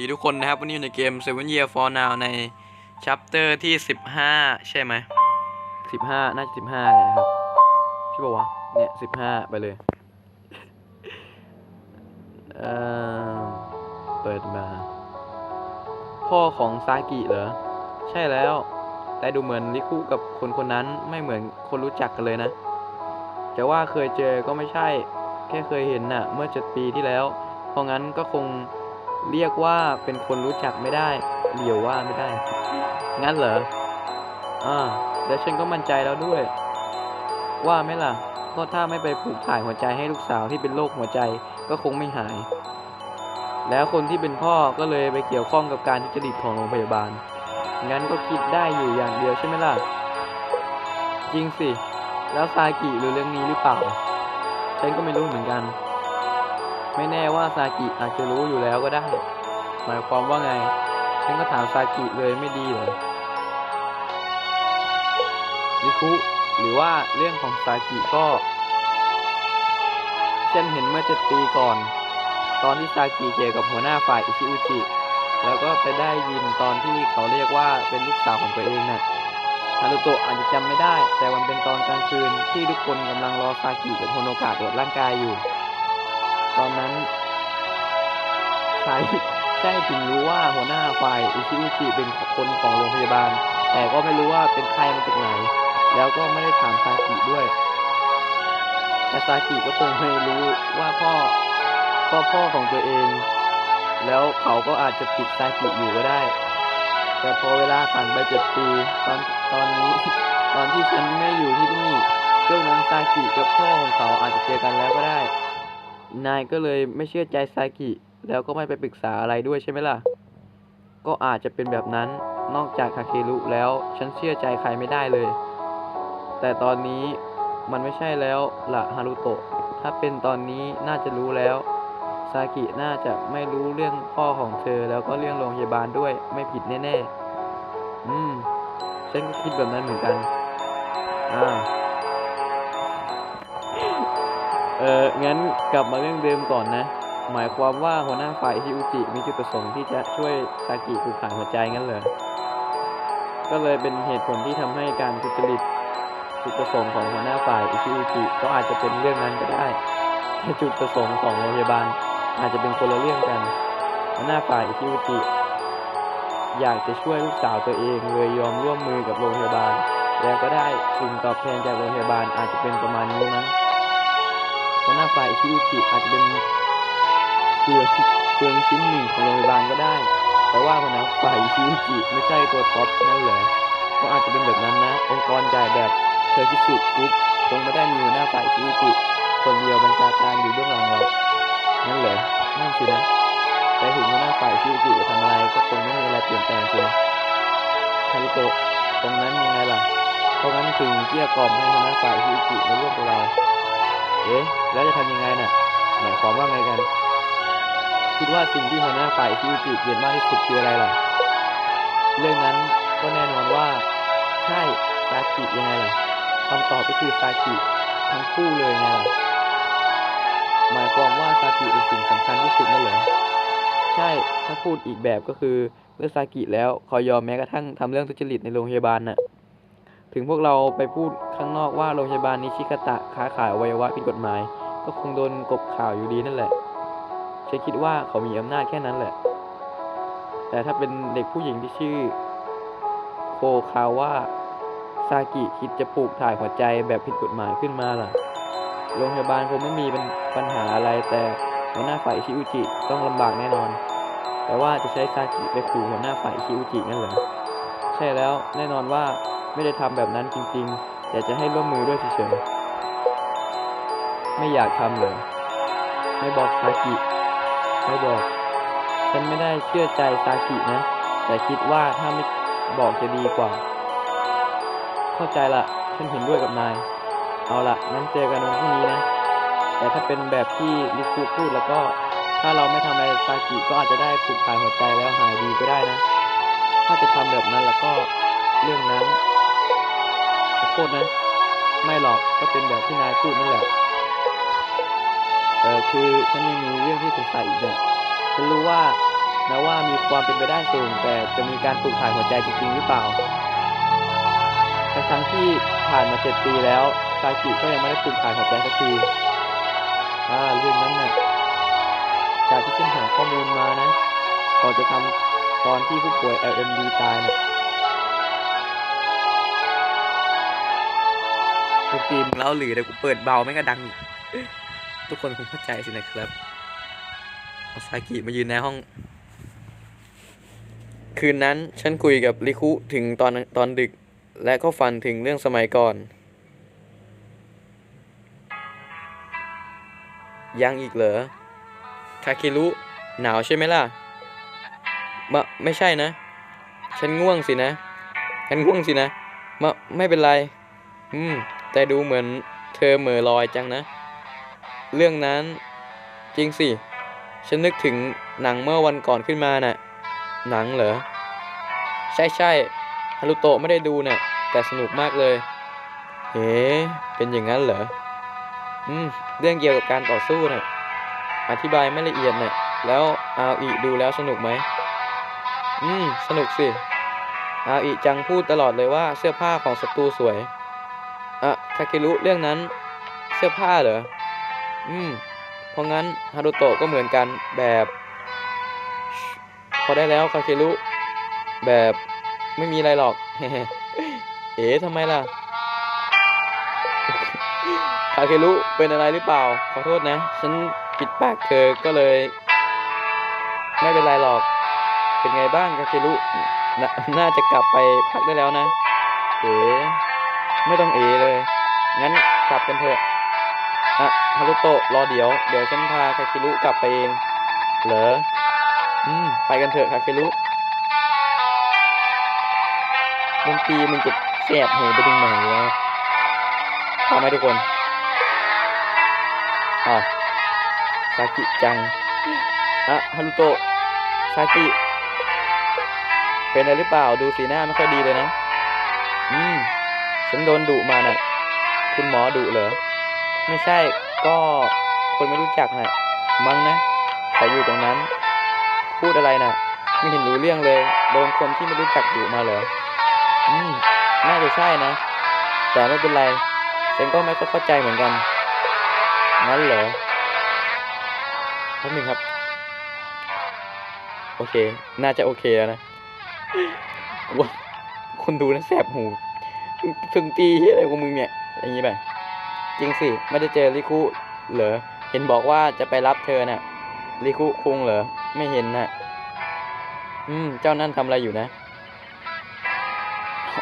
ดีทุกคนนะครับ วันนี้อยู่ในเกม Seven Year for Now ใน chapter ที่ 15 ใช่ไหม 15 น่าจะ 15เลยนะครับใช่ป่าวะ เนี่ย 15 ไปเลยเอ่อเปิดมา พ่อของซากิเหรอ ใช่แล้ว แต่ดูเหมือนริคุกับคนคนนั้นไม่เหมือนคนรู้จักกันเลยนะ จะว่าเคยเจอก็ไม่ใช่ แค่เคยเห็นน่ะ เมื่อเจ็ดปีที่แล้ว เพราะงั้นก็คง เรียกว่าเป็นคนรู้จักไม่ได้เหลียวว่าไม่ได้ งั้นเหรอ อ่า แล้วฉันก็มั่นใจแล้วด้วย ว่าไหมล่ะ ก็ถ้าไม่ไปปลูกถ่ายหัวใจให้ลูกสาวที่เป็นโรคหัวใจก็คงไม่หาย แล้วคนที่เป็นพ่อก็เลยไปเกี่ยวข้องกับการทุจริตของโรงพยาบาล งั้นก็คิดได้อยู่อย่างเดียวใช่ไหมล่ะ จริงสิ แล้วซากิรู้เรื่องนี้หรือเปล่า ฉันก็ไม่รู้เหมือนกัน ไม่แน่ว่าซากิอาจจะรู้อยู่แล้วก็ได้ หมายความว่าไง ฉันก็ถามซากิเลยไม่ดีเหรอริคุหรือว่าเรื่องของซากิก็ฉันเห็นเมื่อเจ็ดปีก่อน ตอนที่ซากิเจอกับหัวหน้าฝ่ายอิชิอุจิ แล้วก็ไปได้ยินตอนที่เขาเรียกว่าเป็นลูกสาวของตัวเองน่ะฮารุโตะอาจจะจำไม่ได้ แต่มันเป็นตอนกลางคืนที่ทุกคนกำลังรอซากิกับโฮโนกะตรวจร่างกายอยู่ ตอนนั้นใช่ใช่ถึงรู้ว่าหัวหน้าฝ่ายอิชิอุจิเป็นคนของโรงพยาบาล แต่ก็ไม่รู้ว่าเป็นใครมาจากไหน แล้วก็ไม่ได้ถามซากิด้วยแต่ซากิก็คงไม่รู้ว่าพ่อพ่อพ่อของตัวเอง แล้วเขาก็อาจจะปิดซากิอยู่ก็ได้ แต่พอเวลาผ่านไปเจ็ดปีตอนตอนนี้ ตอนที่ฉันไม่อยู่ที่นี่ช่วงนั้นซากิกับพ่อของเขาอาจจะเจอกันแล้วก็ได้ นายก็เลยไม่เชื่อใจซากิ แล้วก็ไม่ไปปรึกษาอะไรด้วยใช่ไหมล่ะ ก็อาจจะเป็นแบบนั้น นอกจากคาเครุแล้ว ฉันเชื่อใจใครไม่ได้เลย แต่ตอนนี้มันไม่ใช่แล้วล่ะฮารุโตะ ถ้าเป็นตอนนี้น่าจะรู้แล้ว ซากิน่าจะไม่รู้เรื่องพ่อของเธอ แล้วก็เรื่องโรงพยาบาลด้วย ไม่ผิดแน่ๆ อืม ฉันก็คิดแบบนั้นเหมือนกัน อ่า เอองั้นกลับมาเรื่องเดิมก่อนนะ หมายความว่าหัวหน้าฝ่ายฮิอุจิมีจุดประสงค์ที่จะช่วยซากิปลูกถ่ายหัวใจงั้นเหรอ ก็เลยเป็นเหตุผลที่ทำให้การทุจริตจุดประสงค์ของหัวหน้าฝ่ายอิชิอุจิก็อาจจะเป็นเรื่องนั้นก็ได้แต่จุดประสงค์ของโรงพยาบาลอาจจะเป็นคนละเรื่องกัน หัวหน้าฝ่ายอิชิอุจิอยากจะช่วยลูกสาวตัวเองเลยยอมร่วมมือกับโรงพยาบาล แล้วก็ได้สิ่งตอบแทนจากโรงพยาบาลอาจจะเป็นประมาณนี้มั้ง หัวหน้าฝ่ายอิชิอุจิอาจจะเป็นเฟืองเฟืองชิ้นหนึ่งของโรงพยาบาลก็ได้ แต่ว่าหัวหน้าฝ่ายอิชิอุจิไม่ใช่ตัวท็อปนั่นเหรอก็อาจจะเป็นแบบนั้นนะ องค์กรใหญ่แบบเทอร์คิสุกรุ๊ปคงไม่ได้มีหัวหน้าฝ่ายอิชิอุจิคนเดียวบัญชาการอยู่เบื้องหลังหรอกนั่นเหรอนั่นสินะแต่ถึงหัวหน้าฝ่ายอิชิอุจิจะทำอะไรก็คงไม่มีอะไรเปลี่ยนแปลงสินะฮารุโตะตรงนั้นยังไงล่ะเพราะงั้นถึงเกลี้ยกล่อมให้หัวหน้าฝ่ายอิชิอุจิมาร่วมกับเรา เอ๊ะ แล้วจะทำยังไงน่ะ หมายความว่าไงกัน คิดว่าสิ่งที่หัวหน้าฝ่ายอิชิอุจิเกลียดมากที่สุดคืออะไรล่ะ เรื่องนั้นก็แน่นอนว่า ใช่ซากิยังไงล่ะคำตอบก็คือซากิทั้งคู่เลยไงล่ะ หมายความว่าซากิเป็นสิ่งสำคัญที่สุดนั่นเหรอใช่ ถ้าพูดอีกแบบก็คือเลือซากิแล้วขอยอมแม้กระทั่งทำเรื่องทุจริตในโรงพยาบาลน่ะ ถึงพวกเราไปพูดข้างนอกว่าโรงพยาบาลนิชิคาตะค้าขายอวัยวะผิดกฎหมาย ก็คงโดนกบข่าวอยู่ดีนั่นแหละฉันคิดว่าเขามีอำนาจแค่นั้นแหละ แต่ถ้าเป็นเด็กผู้หญิงที่ชื่อ โคคาว่าซากิคิดจะปลูกถ่ายหัวใจแบบผิดกฎหมายขึ้นมาล่ะ โรงพยาบาลคงไม่มีเป็นปัญหาอะไรแต่หัวหน้าฝ่ายชิอุจิต้องลำบากแน่นอน แต่ว่าจะใช้ซากิไปขู่หัวหน้าฝ่ายชิอุจินั่นเหรอ ใช่แล้วแน่นอนว่า ไม่ได้ทำแบบนั้นจริงๆ แต่จะให้ร่วมมือด้วยเฉยๆ ไม่อยากทำเลย ไม่บอกซากิ ไม่บอก ฉันไม่ได้เชื่อใจซากินะ แต่คิดว่าถ้าไม่บอกจะดีกว่า เข้าใจละ ฉันเห็นด้วยกับนาย เอาละงั้นเจอกันวันพรุ่งนี้นะ แต่ถ้าเป็นแบบที่ลิคุพูดแล้วก็ ถ้าเราไม่ทำอะไรซากิก็อาจจะได้ผูกขาดหัวใจแล้วหายดีก็ได้นะ ถ้าจะทำแบบนั้นแล้วก็เรื่องนั้น โทษนะ ไม่หรอกก็เป็นแบบที่นายพูดนั่นแหละเออคือฉันยังมีเรื่องที่สงสัยอีกเนี่ยฉันรู้ว่านะว่ามีความเป็นไปได้สูง แต่จะมีการปลูกถ่ายหัวใจจริงๆหรือเปล่าทั้งที่ผ่านมาเจ็ดปีแล้วซากิก็ยังไม่ได้ปลูกถ่ายหัวใจสักทีอ่าเรื่องนั้นน่ะจากที่ฉันหาข้อมูลมานะก่อนจะทำตอนที่ผู้ป่วย LMD ตายน่ะ นตรีมึงเล่าหรือเดี๋ยวกูเปิดเบาไม่ก็ดังอีกทุกคนคงเข้าใจสินะครับอาซากิมายืนในห้อง คืนนั้นฉันคุยกับริคุถึงตอนตอนดึก และก็ฝันถึงเรื่องสมัยก่อน ยังอีกเหรอ คาเครุหนาวใช่ไหมล่ะมะไม่ใช่นะ ฉันง่วงสินะ ฉันง่วงสินะมะไม่เป็นไร อืม แต่ดูเหมือนเธอเหม่อลอยจังนะ เรื่องนั้นจริงสิ ฉันนึกถึงหนังเมื่อวันก่อนขึ้นมาน่ะ หนังเหรอ ใช่ใช่ฮารุโตะไม่ได้ดูน่ะ แต่สนุกมากเลย เฮ้เป็นอย่างนั้นเหรอ อืม เรื่องเกี่ยวกับการต่อสู้น่ะ อธิบายไม่ละเอียดน่ะ แล้วอาอีดูแล้วสนุกไหม อืม สนุกสิอาอีจังพูดตลอดเลยว่าเสื้อผ้าของศัตรูสวย อะคาเกรุเรื่องนั้น เสื้อผ้าเหรอ อืม เพราะงั้นฮารุโตะก็เหมือนกันแบบ พอได้แล้วคาเครุแบบไม่มีอะไรหรอก เอ๋ทำไมล่ะคาเครุเป็นอะไรหรือเปล่า ขอโทษนะ ฉันปิดปากเธอก็เลย ไม่เป็นไรหรอก เป็นไงบ้างคาเครุนน่าจะกลับไปพักได้แล้วนะ เอ๋ ไม่ต้องเอเลย งั้นกลับกันเถอะ อะฮารุโตะรอเดี๋ยว เดี๋ยวฉันพาคาเครุกลับไปเอง เหรอ อืม ไปกันเถอะคาเครุดนตรีมึงจะแสบหูไปถึงไหนวะพาไหมทุกคนอ้าวซากิจัง อะฮารุโตะซากิเป็นอะไรหรือเปล่า ดูสีหน้าไม่ค่อยดีเลยนะ อืม ฉันโดนดุมาน่ะ คุณหมอดุเหรอ ไม่ใช่ ก็คนไม่รู้จักน่ะ มั้งนะเขาอยู่ตรงนั้น พูดอะไรน่ะ ไม่เห็นรู้เรื่องเลย โดนคนที่ไม่รู้จักดุมาเหรอ อืม น่าจะใช่นะ แต่ไม่เป็นไร ฉันก็ไม่เข้าใจเหมือนกัน งั้นเหรอแป๊บหนึงครับ โอเค น่าจะโอเคแล้วนะว่าคนดูนะแสบหู ถึงตีเหียอะไรของมึงเนี่ยอย่างนี้ไปจริงสิไม่ได้เจอริคุเหรอเห็นบอกว่าจะไปรับเธอน่ะริคุคุงเหรอไม่เห็นน่ะอืมเจ้านั่นทำอะไรอยู่นะ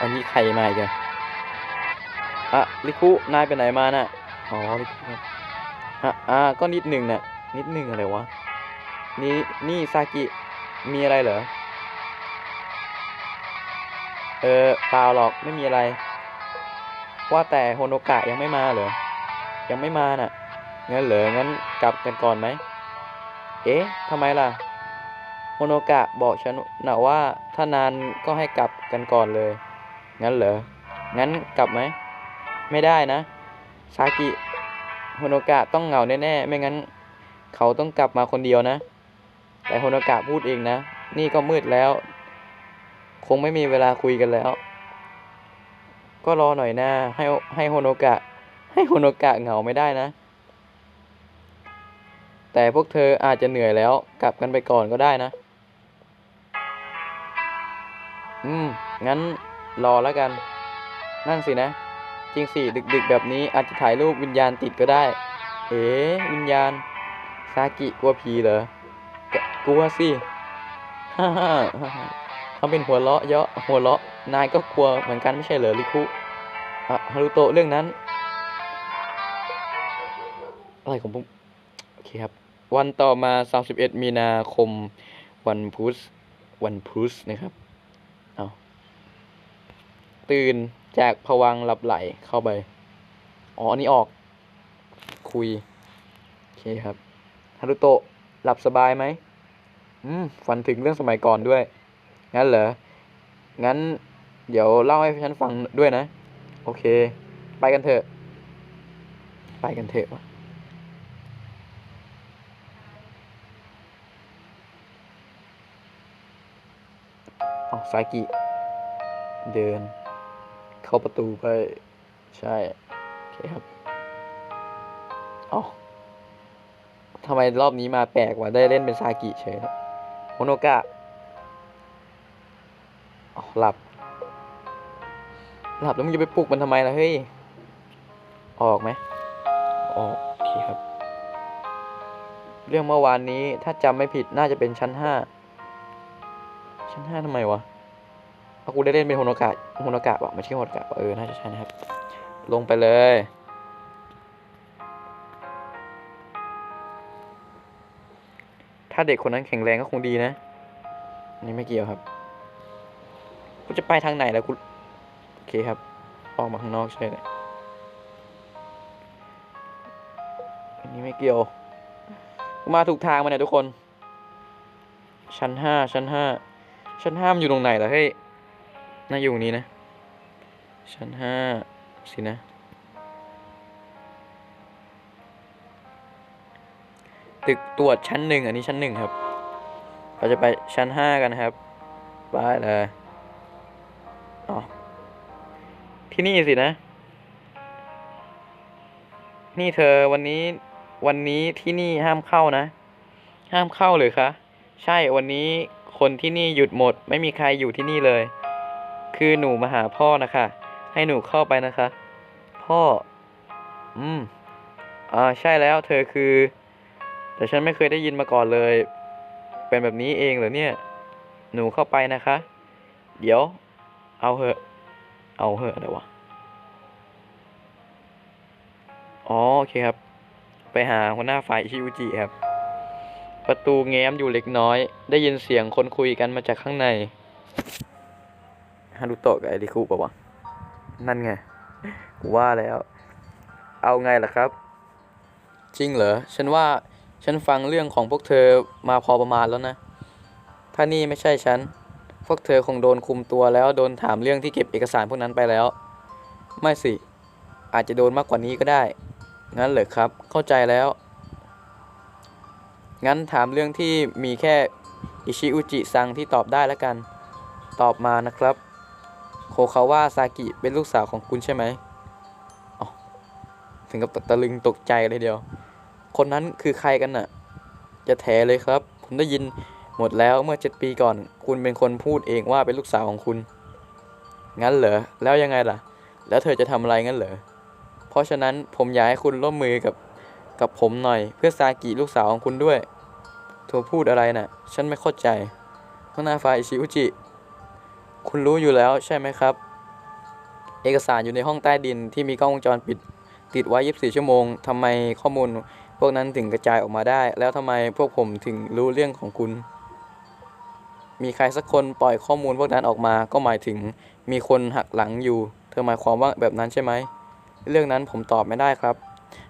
อันนี้ใครมาอีกอะอะริคุนายไปไหนมาน่ะอ๋อริคุอะอ่าก็นิดหนึ่งน่ะนิดหนึ่งอะไรวะนี่นี่ซากิมีอะไรเหรอเออเปล่าหรอกไม่มีอะไร ว่าแต่โฮโนกะยังไม่มาเหรอ ยังไม่มาน่ะ งั้นเหรอ งั้นกลับกันก่อนไหม เอ๊ะทำไมล่ะ โฮโนกะบอกฉันนะว่าถ้านานก็ให้กลับกันก่อนเลย งั้นเหรอ งั้นกลับไหม ไม่ได้นะ ซากิโฮโนกะต้องเหงาแน่ๆ ไม่งั้น เขาต้องกลับมาคนเดียวนะ แต่โฮโนกะพูดเองนะ นี่ก็มืดแล้ว คงไม่มีเวลาคุยกันแล้ว ก็รอหน่อยนะให้ให้โฮโนกะ ให้โฮโนกะเหงาไม่ได้นะ แต่พวกเธออาจจะเหนื่อยแล้ว กลับกันไปก่อนก็ได้นะ อืม งั้นรอแล้วกัน นั่นสินะ จริงสิ ดึกๆแบบนี้อาจจะถ่ายรูปวิญญาณติดก็ได้ เอ๋วิญญาณ ซากิกลัวผีเหรอกลัวสิฮ่าฮ่า ฮ่าเขาเป็นหัวเราะเยาะหัวเราะนายก็กลัวเหมือนกันไม่ใช่เหรอริคุอะฮารุโตะเรื่องนั้น อะไรของผมโอเคครับ วันต่อมา 31 มีนาคม วันพุธวันพุธนะครับเอาตื่นจากผวังหลับไหลเข้าไป อ๋อ อันนี้ออก คุย โอเคครับฮารุโตะหลับสบายไหมอืมฝันถึงเรื่องสมัยก่อนด้วย งั้นเหรอ งั้น เดี๋ยวเล่าให้ฉันฟังด้วยนะ โอเค ไปกันเถอะ ไปกันเถอะวะเอาซากิ เดิน เข้าประตูไป ใช่ โอเคครับเอาทำไมรอบนี้มาแปลกว่ะได้เล่นเป็นซากิเฉยโมโนกะ หลับ หลับแล้วมึงจะไปปลุกมันทำไมล่ะเฮ้ย ออกไหมออกโอเคครับ เรื่องเมื่อวานนี้ถ้าจำไม่ผิดน่าจะเป็นชั้นห้า ชั้นห้าทำไมวะเอากูได้เล่นเป็นโฮโนกะโฮโนกะวะไม่ใช่โฮโนกะวะเออ น่าจะใช่นะครับ ลงไปเลยถ้าเด็กคนนั้นแข็งแรงก็คงดีนะนนี้ไม่เกี่ยวครับ กูจะไปทางไหนแล้วกู โอเคครับ ออกมาข้างนอกใช่เลยอันนี้ไม่เกี่ยวกูมาถูกทางมาเนี่ยทุกคน ชั้นห้าชั้นห้าชั้นห้ามอยู่ตรงไหนล่ะเฮ้ยน่าอยู่ตรงนี้นะ ชั้นห้าสินะ ตึกตรวจชั้นหนึ่งอันนี้ชั้นหนึ่งครับ เราจะไปชั้นห้ากันครับ ไปเลย ที่นี่สินะ นี่เธอวันนี้วันนี้ที่นี่ห้ามเข้านะ ห้ามเข้าเลยคะ ใช่วันนี้คนที่นี่หยุดหมด ไม่มีใครอยู่ที่นี่เลย คือหนูมาหาพ่อนะคะ ให้หนูเข้าไปนะคะ พ่อ อืมอ่าใช่แล้ว เธอคือ แต่ฉันไม่เคยได้ยินมาก่อนเลย เป็นแบบนี้เองเหรอเนี่ย หนูเข้าไปนะคะ เดี๋ยว เอาเหอะ เอาเหอะอะไรวะ อ๋อ โอเคครับ ไปหาหัวหน้าฝ่ายอิชิอุจิครับ ประตูแง้มอยู่เล็กน้อย ได้ยินเสียงคนคุยกันมาจากข้างใน ฮารุโตะกับไอริคุปะวะ นั่นไง กูว่าแล้ว เอาไงล่ะครับ จริงเหรอ ฉันว่าฉันฟังเรื่องของพวกเธอมาพอประมาณแล้วนะ ถ้านี่ไม่ใช่ฉัน พวกเธอคงโดนคุมตัวแล้วโดนถามเรื่องที่เก็บเอกสารพวกนั้นไปแล้ว ไม่สิ อาจจะโดนมากกว่านี้ก็ได้ งั้นเหรอครับ เข้าใจแล้ว งั้นถามเรื่องที่มีแค่อิชิอุจิซังที่ตอบได้แล้วกัน ตอบมานะครับ โคคาวะซากิเป็นลูกสาวของคุณใช่ไหมอ๋อถึงกับตะลึงตกใจเลยเดียว คนนั้นคือใครกันน่ะ จะแถเลยครับ ผมได้ยิน หมดแล้วเมื่อเจ็ดปีก่อน คุณเป็นคนพูดเองว่าเป็นลูกสาวของคุณ งั้นเหรอ แล้วยังไงล่ะ แล้วเธอจะทำอะไรงั้นเหรอ เพราะฉะนั้นผมอยากให้คุณร่วมมือกับกับผมหน่อย เพื่อซากิลูกสาวของคุณด้วยเธอพูดอะไรน่ะ ฉันไม่เข้าใจหัวหน้าฝ่ายอิชิอุจิ คุณรู้อยู่แล้วใช่ไหมครับ เอกสารอยู่ในห้องใต้ดินที่มีกล้องวงจรปิด ติดไว้24 ชั่วโมงทำไมข้อมูลพวกนั้นถึงกระจายออกมาได้ แล้วทำไมพวกผมถึงรู้เรื่องของคุณ มีใครสักคนปล่อยข้อมูลพวกนั้นออกมา ก็หมายถึงมีคนหักหลังอยู่ เธอหมายความว่าแบบนั้นใช่ไหม เรื่องนั้นผมตอบไม่ได้ครับ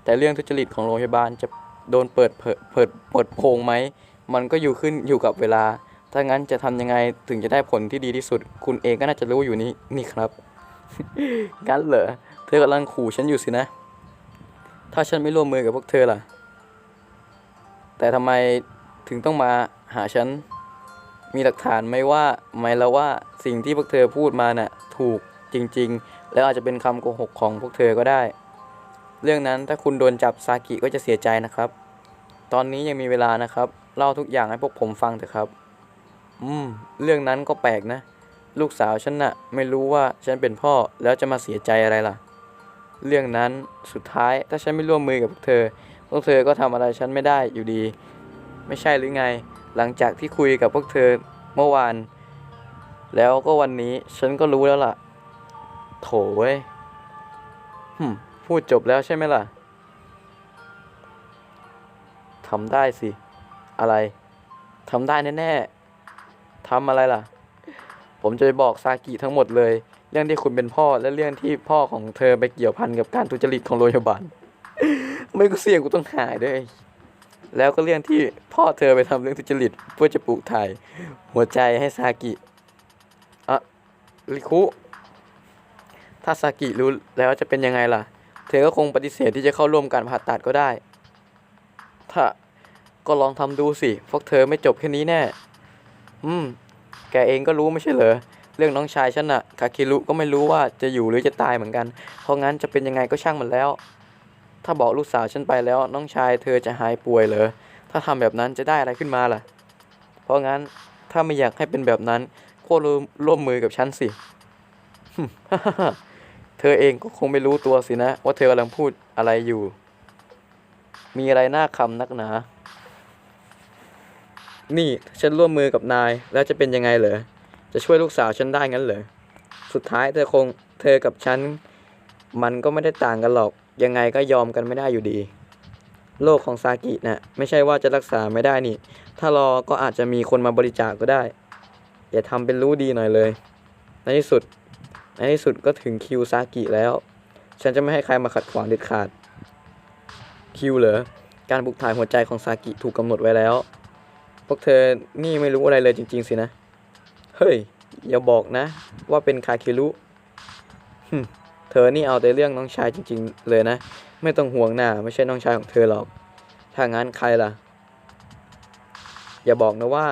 แต่เรื่องทุจริตของโรงพยาบาลจะโดนเปิดเผยเปิดเปิดโพงไหม มันก็อยู่ขึ้นอยู่กับเวลา ถ้างั้นจะทำยังไงถึงจะได้ผลที่ดีที่สุด คุณเองก็น่าจะรู้อยู่นี่นี่ครับงั้นเหรอ เธอกำลังขู่ฉันอยู่สินะ ถ้าฉันไม่ร่วมมือกับพวกเธอล่ะ แต่ทำไมถึงต้องมาหาฉัน มีหลักฐานไหมว่าไหมแล้วว่าสิ่งที่พวกเธอพูดมาน่ะถูกจริง ๆ แล้วอาจจะเป็นคำโกหกของพวกเธอก็ได้ เรื่องนั้นถ้าคุณโดนจับซากิก็จะเสียใจนะครับ ตอนนี้ยังมีเวลานะครับ เล่าทุกอย่างให้พวกผมฟังเถอะครับ อืม เรื่องนั้นก็แปลกนะ ลูกสาวฉันน่ะไม่รู้ว่าฉันเป็นพ่อแล้วจะมาเสียใจอะไรล่ะ เรื่องนั้นสุดท้ายถ้าฉันไม่ร่วมมือกับพวกเธอ พวกเธอก็ทำอะไรฉันไม่ได้อยู่ดี ไม่ใช่หรือไง หลังจากที่คุยกับพวกเธอเมื่อวาน แล้วก็วันนี้ฉันก็รู้แล้วล่ะ โถเว้ยพูดจบแล้วใช่ไหมล่ะทำได้สิ อะไรทำได้แน่ๆทำอะไรล่ะ ผมจะไปบอกซากิทั้งหมดเลย เรื่องที่คุณเป็นพ่อและเรื่องที่พ่อของเธอไปเกี่ยวพันกับการทุจริตของโรงพยาบาลไม่ก็เสี่ยงกูต้องหายด้วย แล้วก็เรื่องที่พ่อเธอไปทำเรื่องทุจริตเพื่อจะปลูกถ่าย หัวใจให้ซากิอะลิคุ ถ้าซากิรู้แล้วจะเป็นยังไงล่ะ เธอก็คงปฏิเสธที่จะเข้าร่วมการผ่าตัดก็ได้ ถ้าก็ลองทำดูสิ พวกเธอไม่จบแค่นี้แน่ อืม แกเองก็รู้ไม่ใช่เหรอ เรื่องน้องชายฉันน่ะคาคิรุก็ไม่รู้ว่าจะอยู่หรือจะตายเหมือนกัน เพราะงั้นจะเป็นยังไงก็ช่างมันแล้ว ถ้าบอกลูกสาวฉันไปแล้วน้องชายเธอจะหายป่วยเหรอ ถ้าทำแบบนั้นจะได้อะไรขึ้นมาล่ะ เพราะงั้นถ้าไม่อยากให้เป็นแบบนั้นก็ร่วมร่วมมือกับฉันสิ เธอเองก็คงไม่รู้ตัวสินะ ว่าเธอกำลังพูดอะไรอยู่ มีอะไรน่าคำนักหนา นี่ฉันร่วมมือกับนายแล้วจะเป็นยังไงเหรอ จะช่วยลูกสาวฉันได้งั้นเหรอ สุดท้ายเธอคงเธอกับฉัน มันก็ไม่ได้ต่างกันหรอก ยังไงก็ยอมกันไม่ได้อยู่ดีโรคของซากิน่ะไม่ใช่ว่าจะรักษาไม่ได้นี่ ถ้ารอก็อาจจะมีคนมาบริจาคก็ได้ อย่าทำเป็นรู้ดีหน่อยเลย ในที่สุด ในที่สุดก็ถึงคิวซากิแล้ว ฉันจะไม่ให้ใครมาขัดขวางเด็ดขาด คิวเหรอ การบุกถ่ายหัวใจของซากิถูกกำหนดไว้แล้ว พวกเธอนี่ไม่รู้อะไรเลยจริง ๆ สินะ เฮ้ย อย่าบอกนะ ว่าเป็นคาคิรุ เธอนี่เอาแต่เรื่องน้องชายจริง ๆ เลยนะ ไม่ต้องห่วงหน้าไม่ใช่น้องชายของเธอหรอก ถ้างั้นใครล่ะ อย่าบอกนะว่า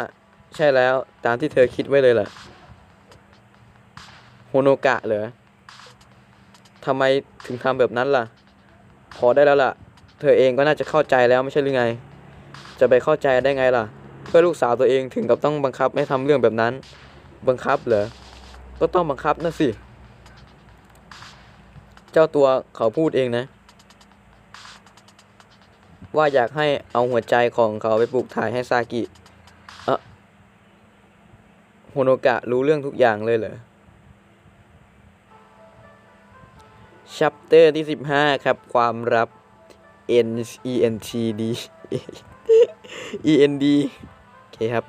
ใช่แล้วตามที่เธอคิดไว้เลยล่ะโฮโนกะเหรอทำไมถึงทำแบบนั้นล่ะ พอได้แล้วล่ะ เธอเองก็น่าจะเข้าใจแล้วไม่ใช่หรือไง จะไปเข้าใจได้ไงล่ะ เพื่อลูกสาวตัวเองถึงกับต้องบังคับให้ทำเรื่องแบบนั้น บังคับเหรอ ก็ต้องบังคับนะสิ เจ้าตัวเขาพูดเองนะ ว่าอยากให้เอาหัวใจของเขาไปปลูกถ่ายให้ซากิเอะโฮโนกะรู้เรื่องทุกอย่างเลยเหรอชัปเตอร์ที่สิบห้าครับ ความลับ N E N T D E N D โอเคครับ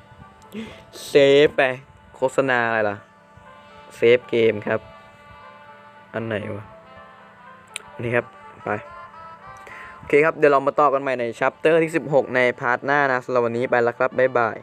เซฟไป โฆษณาอะไรล่ะ เซฟเกมครับ อันไหนวะ นี่ครับไปโอเคครับเดี๋ยวเรามาต่อกันใหม่ในชัปเตอร์ที่ 16 ในพาร์ทหน้านะสำหรับวันนี้ไปแล้วครับบ๊ายบาย